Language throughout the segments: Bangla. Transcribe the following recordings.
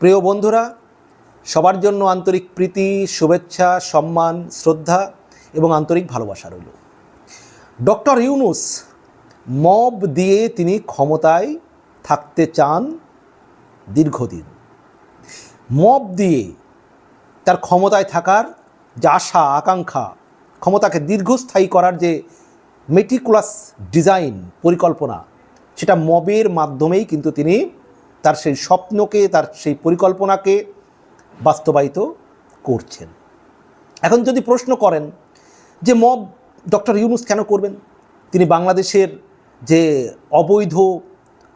প্রিয় বন্ধুরা, সবার জন্য আন্তরিক প্রীতি, শুভেচ্ছা, সম্মান, শ্রদ্ধা এবং আন্তরিক ভালোবাসা রইল। ডক্টর ইউনুস মব দিয়ে তিনি ক্ষমতায় থাকতে চান দীর্ঘদিন। মব দিয়ে তার ক্ষমতায় থাকার যে আশা, আকাঙ্ক্ষা, ক্ষমতাকে দীর্ঘস্থায়ী করার যে মেটিকুলাস ডিজাইন পরিকল্পনা, সেটা মবের মাধ্যমেই কিন্তু তিনি তার সেই স্বপ্নকে, তার সেই পরিকল্পনাকে বাস্তবায়িত করছেন। এখন যদি প্রশ্ন করেন যে মব ডক্টর ইউনুস কেন করবেন? তিনি বাংলাদেশের যে অবৈধ,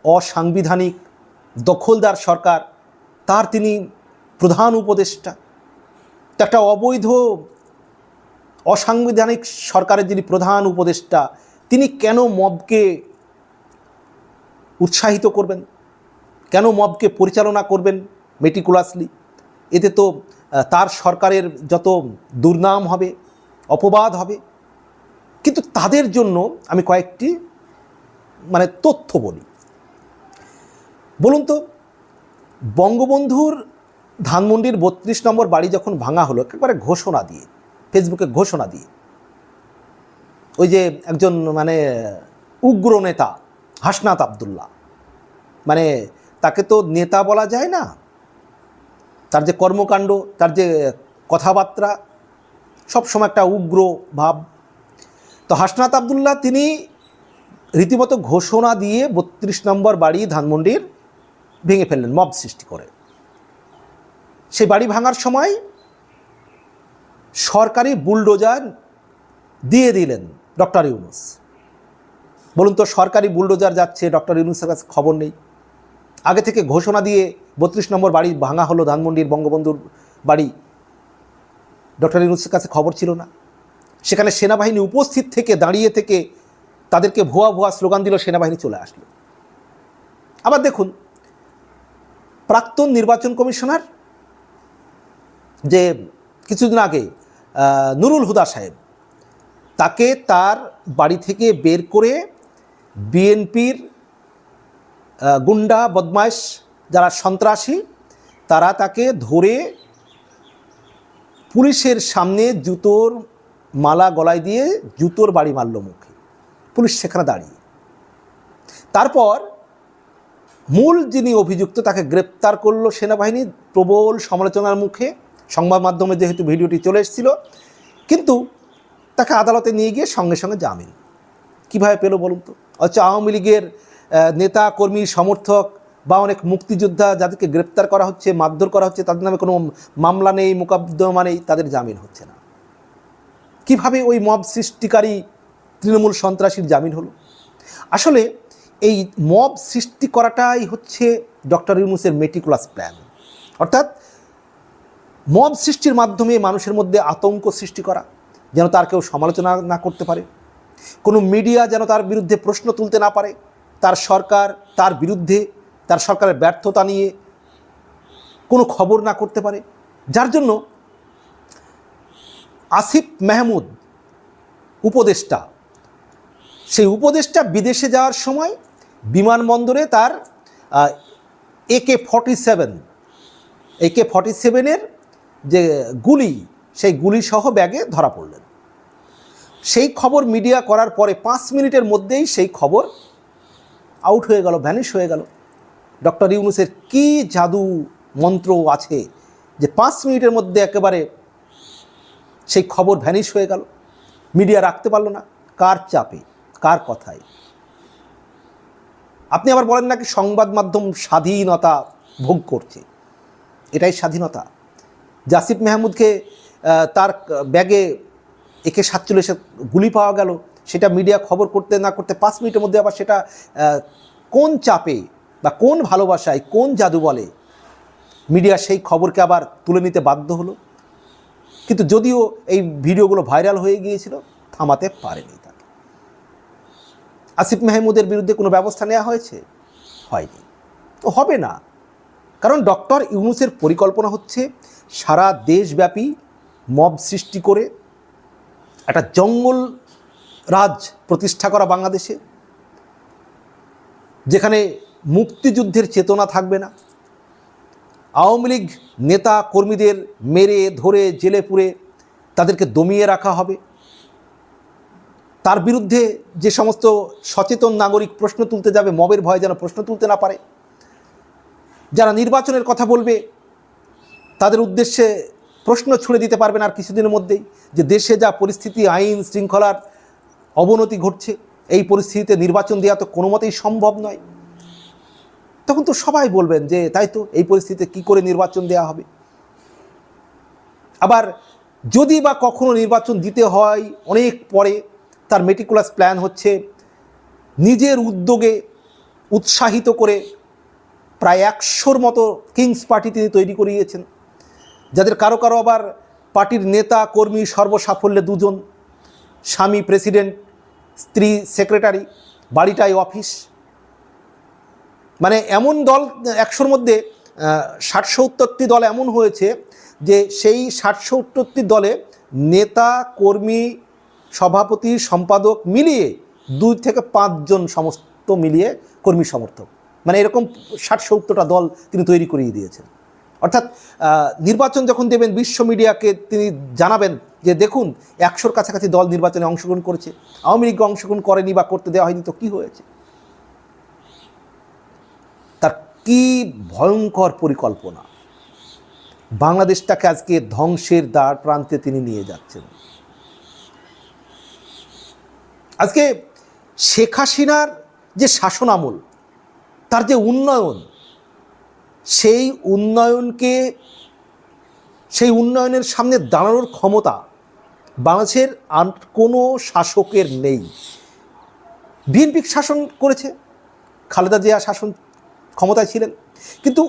অসাংবিধানিক, দখলদার সরকার, তার তিনি প্রধান উপদেষ্টা। একটা অবৈধ, অসাংবিধানিক সরকারের যিনি প্রধান উপদেষ্টা, তিনি কেন মবকে উৎসাহিত করবেন? কেন মবকে পরিচালনা করবেন মেটিকুলাসলি? এতে তো তার সরকারের যত দুর্নাম হবে, অপবাদ হবে। কিন্তু তাদের জন্য আমি কয়েকটি মানে তথ্য বলি। বলুন তো, বঙ্গবন্ধুর ধানমন্ডির বত্রিশ নম্বর বাড়ি যখন ভাঙা হলো, একেবারে ঘোষণা দিয়ে, ফেসবুকে ঘোষণা দিয়ে, ওই যে একজন মানে উগ্র নেতা হাসনাত আবদুল্লাহ মানে তাকে তো নেতা বলা যায় না। তার যে কর্মকাণ্ড, তার যে কথাবার্তা, সবসময় একটা উগ্র ভাব। তো হাসনাত আবদুল্লাহ তিনি রীতিমতো ঘোষণা দিয়ে বত্রিশ নম্বর বাড়ি ধানমন্ডির ভেঙে ফেললেন, মব সৃষ্টি করে। সেই বাড়ি ভাঙার সময় সরকারি বুলডোজার দিয়ে দিলেন ডক্টর ইউনুস। বলুন তো সরকারি বুলডোজার যাচ্ছে, ডক্টর ইউনুসের কাছে খবর নেই। আগে থেকে ঘোষণা দিয়ে বত্রিশ নম্বর বাড়ি ভাঙা হলো ধানমন্ডির বঙ্গবন্ধুর বাড়ি। ডক্টর ইউনুসের কাছে খবর ছিল না। সেখানে সেনাবাহিনী উপস্থিত থেকে দাঁড়িয়ে থেকে তাদেরকে ভুয়া ভুয়া স্লোগান দিল, সেনাবাহিনী চলে আসলো। আবার দেখুন, প্রাক্তন নির্বাচন কমিশনার যে কিছুদিন আগে নুরুল হুদা সাহেব, তাকে তার বাড়ি থেকে বের করে বিএনপির গুন্ডা, বদমাইশ যারা সন্ত্রাসী, তারা তাকে ধরে পুলিশের সামনে জুতোর মালা গলায় দিয়ে জুতোর বাড়ি মারল মুখে। পুলিশ সেখানে দাঁড়িয়ে। তারপর মূল যিনি অভিযুক্ত তাকে গ্রেপ্তার করল সেনাবাহিনী প্রবল সমালোচনার মুখে। সংবাদ মাধ্যমে যেহেতু ভিডিওটি চলে এসেছিল, কিন্তু তাকে আদালতে নিয়ে গিয়ে সঙ্গে সঙ্গে জামিন। কীভাবে পেল বলুন তো? অথচ আওয়ামী লীগের নেতা, কর্মী, সমর্থক বা অনেক মুক্তিযোদ্ধা যাদেরকে গ্রেপ্তার করা হচ্ছে, মারধর করা হচ্ছে, তাদের নামে কোনো মামলা নেই, মোকদ্দমা নেই, তাদের জামিন হচ্ছে না। কীভাবে ওই মব সৃষ্টিকারী তৃণমূল সন্ত্রাসীর জামিন হলো? আসলে এই মব সৃষ্টি করাটাই হচ্ছে ডক্টর ইউনুসের মেটিকুলাস প্ল্যান। অর্থাৎ মব সৃষ্টির মাধ্যমে মানুষের মধ্যে আতঙ্ক সৃষ্টি করা, যেন তার কেউ সমালোচনা না করতে পারে, কোনো মিডিয়া যেন তার বিরুদ্ধে প্রশ্ন তুলতে না পারে তার সরকার তার বিরুদ্ধে, তার সরকারের ব্যর্থতা নিয়ে কোনো খবর না করতে পারে। যার জন্য আসিফ মেহমুদ উপদেষ্টা, সেই উপদেষ্টা বিদেশে যাওয়ার সময় বিমানবন্দরে তার একে ফর্টি সেভেন একে ফর্টি সেভেনের যে গুলি, সেই গুলি সহ ব্যাগে ধরা পড়লেন। সেই খবর মিডিয়া করার পরে পাঁচ মিনিটের মধ্যেই সেই খবর আউট হয়ে গেল ভ্যানিশ হয়ে গেল। ডক্টর ইউনুসের কী জাদু মন্ত্র আছে যে পাঁচ মিনিটের মধ্যে একেবারে সেই খবর ভ্যানিশ হয়ে গেল? মিডিয়া রাখতে পারল না। কার চাপে? কার কথায়? আপনি আবার বলেন নাকি সংবাদ মাধ্যম স্বাধীনতা ভোগ করছে? এটাই স্বাধীনতা। জাসিফ মেহমুদকে তার ব্যাগে একে সাতচল্লিশে গুলি পাওয়া গেল। সেটা মিডিয়া খবর করতে না করতে পাঁচ মিনিটের মধ্যে আবার সেটা কোন চাপে বা কোন ভালোবাসায় কোন জাদু বলে মিডিয়া সেই খবরকে আবার তুলে নিতে বাধ্য হলো? কিন্তু যদিও এই ভিডিওগুলো ভাইরাল হয়ে গিয়েছিল, থামাতে পারেনি তাকে। আসিফ মেহমুদের বিরুদ্ধে কোনো ব্যবস্থা নেওয়া হয়েছে? হয়নি। তো হবে না। কারণ ডক্টর ইউনুসের পরিকল্পনা হচ্ছে সারা দেশব্যাপী মব সৃষ্টি করে একটা জঙ্গল রাজ প্রতিষ্ঠা করা বাংলাদেশে। যেখানে মুক্তিযুদ্ধের চেতনা থাকবে না। আওয়ামী লীগ নেতা কর্মীদের মেরে, ধরে, জেলে পুরে তাদেরকে দমিয়ে রাখা হবে। তার বিরুদ্ধে যে সমস্ত সচেতন নাগরিক প্রশ্ন তুলতে যাবে, মবের ভয়ে যেন প্রশ্ন তুলতে না পারে। যারা নির্বাচনের কথা বলবে, তাদের উদ্দেশ্যে প্রশ্ন ছুড়ে দিতে পারবেন আর কিছুদিনের মধ্যেই যে দেশে যা পরিস্থিতি, আইন, শৃঙ্খলার অবনতি ঘটছে। এই পরিস্থিতিতে নির্বাচন দেওয়া তো কোনো মতেই সম্ভব নয়। তখন তো সবাই বলবেন যে, তাই তো, এই পরিস্থিতিতে কি করে নির্বাচন দেওয়া হবে? আবার যদি বা কখনো নির্বাচন দিতে হয়, অনেক পরে তার মেটিকুলাস প্ল্যান হচ্ছে নিজের উদ্যোগে উৎসাহিত করে প্রায় একশোর মতো কিংস পার্টি তিনি তৈরি করিয়েছেন। যাদের কারও কারও আবার পার্টির নেতা, কর্মী, সর্বসাফল্যে দুজন। স্বামী প্রেসিডেন্ট, স্ত্রী সেক্রেটারি, বাড়িটাই অফিস। মানে এমন দল একশোর মধ্যে ষাট সত্তরটি দল এমন হয়েছে যে সেই ষাট সত্তরটি দলে নেতা, কর্মী, সভাপতি, সম্পাদক মিলিয়ে দুই থেকে পাঁচজন সমস্ত মিলিয়ে কর্মী সমর্থক। মানে এরকম ষাট সত্তরটা দল তিনি তৈরি করিয়ে দিয়েছেন। অর্থাৎ নির্বাচন যখন দেবেন, বিশ্ব মিডিয়াকে তিনি জানাবেন যে, দেখুন, একশোর কাছাকাছি দল নির্বাচনে অংশগ্রহণ করেছে। আওয়ামী লীগ অংশগ্রহণ করেনি বা করতে দেওয়া হয়নি, তো কী হয়েছে? তার কি ভয়ঙ্কর পরিকল্পনা। বাংলাদেশটাকে আজকে ধ্বংসের দ্বার প্রান্তে তিনি নিয়ে যাচ্ছেন। আজকে শেখ হাসিনার যে শাসন আমল, তার যে উন্নয়ন সেই উন্নয়নকে, সেই উন্নয়নের সামনে দাঁড়ানোর ক্ষমতা বাংলাদেশের আর কোনো শাসকের নেই। বিএনপি শাসন করেছে, খালেদা জিয়া শাসন ক্ষমতায় ছিলেন। কিন্তু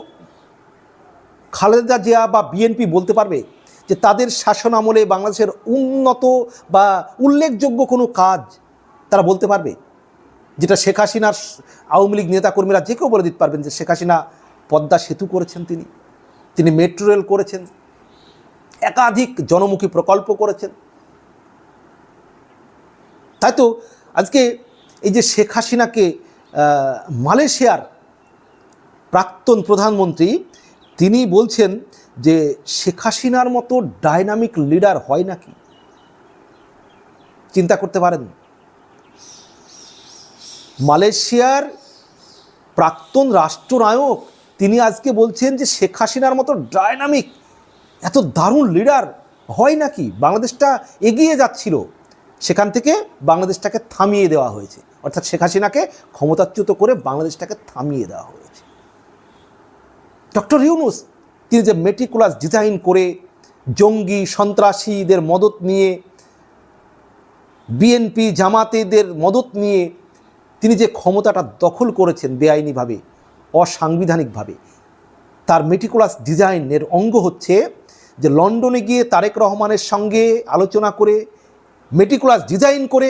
খালেদা জিয়া বা বিএনপি বলতে পারবে যে তাদের শাসন আমলে বাংলাদেশের উন্নত বা উল্লেখযোগ্য কোনো কাজ তারা বলতে পারবে। যেটা শেখ হাসিনার আওয়ামী লীগ নেতাকর্মীরা যে কেউ বলে দিতে পারবেন যে শেখ হাসিনা পদ্মা সেতু করেছেন তিনি। তিনি মেট্রো রেল করেছেন। একাধিক জনমুখী প্রকল্প করেছেন। তাই তো আজকে এই যে শেখ হাসিনাকে মালয়েশিয়ার প্রাক্তন প্রধানমন্ত্রী, তিনি বলছেন যে শেখ হাসিনার মতো ডাইনামিক লিডার হয় নাকি? চিন্তা করতে পারেন। মালয়েশিয়ার প্রাক্তন রাষ্ট্রনায়ক তিনি আজকে বলছেন যে শেখ হাসিনার মতো ডায়নামিক এত দারুণ লিডার হয় নাকি? বাংলাদেশটা এগিয়ে যাচ্ছিল। সেখান থেকে বাংলাদেশটাকে থামিয়ে দেওয়া হয়েছে। অর্থাৎ শেখ হাসিনাকে ক্ষমতাচ্যুত করে বাংলাদেশটাকে থামিয়ে দেওয়া হয়েছে। ডক্টর ইউনুস, তিনি যে মেটিকুলাস ডিজাইন করে জঙ্গি সন্ত্রাসীদের মদত নিয়ে বিএনপি জামাতেদের মদত নিয়ে, তিনি যে ক্ষমতাটা দখল করেছেন বেআইনিভাবে অসাংবিধানিকভাবে। তার মেটিকুলাস ডিজাইনের অঙ্গ হচ্ছে যে লন্ডনে গিয়ে তারেক রহমানের সঙ্গে আলোচনা করে মেটিকুলাস ডিজাইন করে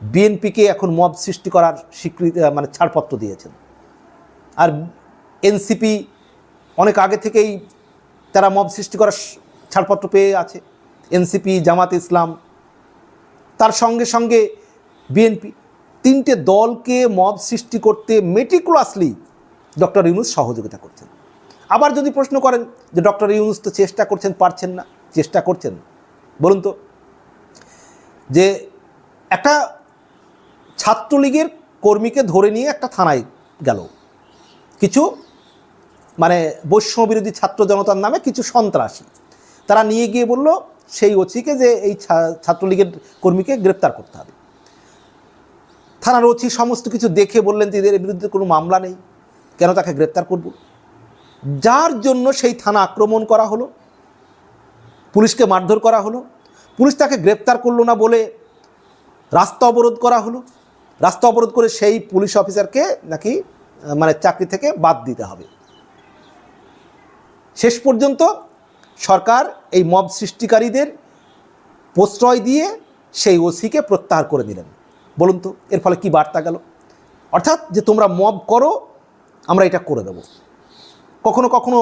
বিএনপিকে এখন মব সৃষ্টি করার স্বীকৃতি মানে ছাড়পত্র দিয়েছেন। আর এনসিপি অনেক আগে থেকেই তারা মব সৃষ্টি করার ছাড়পত্র পেয়ে আছে। এনসিপি, জামাত ইসলাম, তার সঙ্গে সঙ্গে বিএনপি তিনটে দলকে মব সৃষ্টি করতে মেটিকুলাসলি ডক্টর ইউনুস সহযোগিতা করছেন। আবার যদি প্রশ্ন করেন যে ডক্টর ইউনুস তো চেষ্টা করছেন, পারছেন না, চেষ্টা করছেন, বলুন তো। যে একটা ছাত্রলীগের কর্মীকে ধরে নিয়ে একটা থানায় গেল। কিছু মানে বৈষম্য বিরোধী ছাত্র জনতার নামে কিছু সন্ত্রাসী। তারা নিয়ে গিয়ে বলল, সেই ওসিকে যে এই ছাত্রলীগের কর্মীকে গ্রেপ্তার করতে হবে। থানার ওসি সমস্ত কিছু দেখে বললেন যে এদের বিরুদ্ধে কোনো মামলা নেই। কেন তাকে গ্রেপ্তার করব? যার জন্য সেই থানা আক্রমণ করা হলো, পুলিশকে মারধর করা হলো, পুলিশ তাকে গ্রেপ্তার করল না বলে রাস্তা অবরোধ করা হলো। রাস্তা অবরোধ করে সেই পুলিশ অফিসারকে নাকি মানে চাকরি থেকে বাদ দিতে হবে। শেষ পর্যন্ত সরকার এই মব সৃষ্টিকারীদের প্রশ্রয় দিয়ে সেই ওসিকে প্রত্যাহার করে দিলেন। বলুন তো, এর ফলে কি বার্তা গেল? অর্থাৎ যে তোমরা মব করো আমরা এটা করে দেব। কখনো কখনো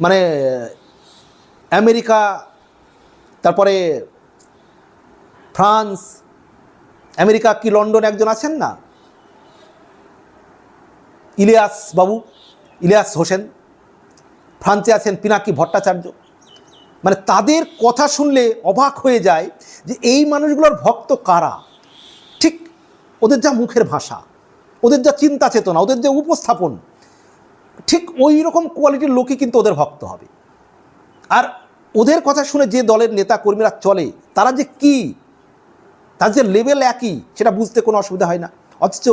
মানে আমেরিকা, তারপরে ফ্রান্স, আমেরিকা কি লন্ডন একজন আছেন না? ইলিয়াস বাবু, ইলিয়াস হোসেন। ফ্রান্সে আছেন পিনাকি ভট্টাচার্য। মানে তাদের কথা শুনলে অবাক হয়ে যায় যে এই মানুষগুলোর ভক্ত কারা? ঠিক ওদের যা মুখের ভাষা। ওদের যা চিন্তা চেতনা, ওদের যে উপস্থাপন, ঠিক ওই রকম কোয়ালিটির লোকই কিন্তু ওদের ভক্ত হবে। আর ওদের কথা শুনে যে দলের নেতা কর্মীরা চলে, তারা যে কি, তার যে লেভেল একই, সেটা বুঝতে কোনো অসুবিধা হয় না। অথচ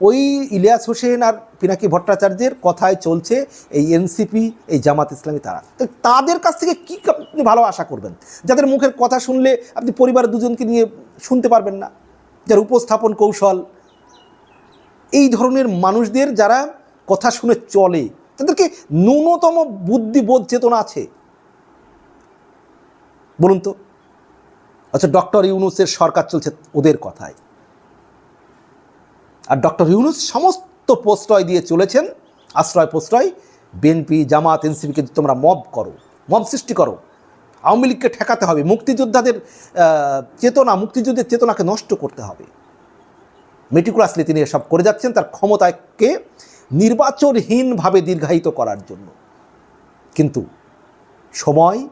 ওই ইলিয়াস হোসেন আর পিনাকি ভট্টাচার্যের কথায় চলছে এই এনসিপি এই জামাত ইসলামী তারা। তো তাদের কাছ থেকে কী আপনি ভালো আশা করবেন? যাদের মুখের কথা শুনলে আপনি পরিবারের দুজনকে নিয়ে শুনতে পারবেন না। যার উপস্থাপন কৌশল এই ধরনের মানুষদের যারা কথা শুনে চলে, তাদেরকে ন্যূনতম বুদ্ধিবোধ চেতনা আছে। বলুন তো আচ্ছা ডক্টর ইউনুসের সরকার চলছে ওদের কথায়। আর ডক্টর ইউনুস সমস্ত প্রশ্রয় দিয়ে চলেছেন, আশ্রয় প্রশ্রয়, বিএনপি, জামাত, এনসিপিকে তোমরা মব করো, মব সৃষ্টি করো। আওয়ামী লীগকে ঠেকাতে হবে, মুক্তিযোদ্ধাদের চেতনা, মুক্তিযুদ্ধের চেতনাকে নষ্ট করতে হবে। মেটিকুলাসলি তিনি এসব করে যাচ্ছেন তার ক্ষমতাকে নির্বাচনহীনভাবে দীর্ঘায়িত করার জন্য। কিন্তু সময়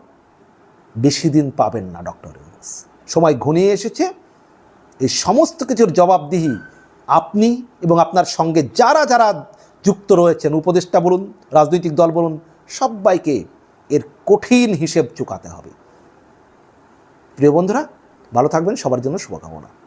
বেশি দিন পাবেন না ডক্টর ইউনুস। সময় ঘনিয়ে এসেছে। এই সমস্ত কিছুর জবাবদিহি আপনি এবং আপনার সঙ্গে যারা যারা যুক্ত রয়েছেন, উপদেষ্টা বলুন, রাজনৈতিক দল বলুন, সবাইকে এর কঠিন হিসেব চুকাতে হবে। প্রিয় বন্ধুরা, ভালো থাকবেন। সবার জন্য শুভকামনা।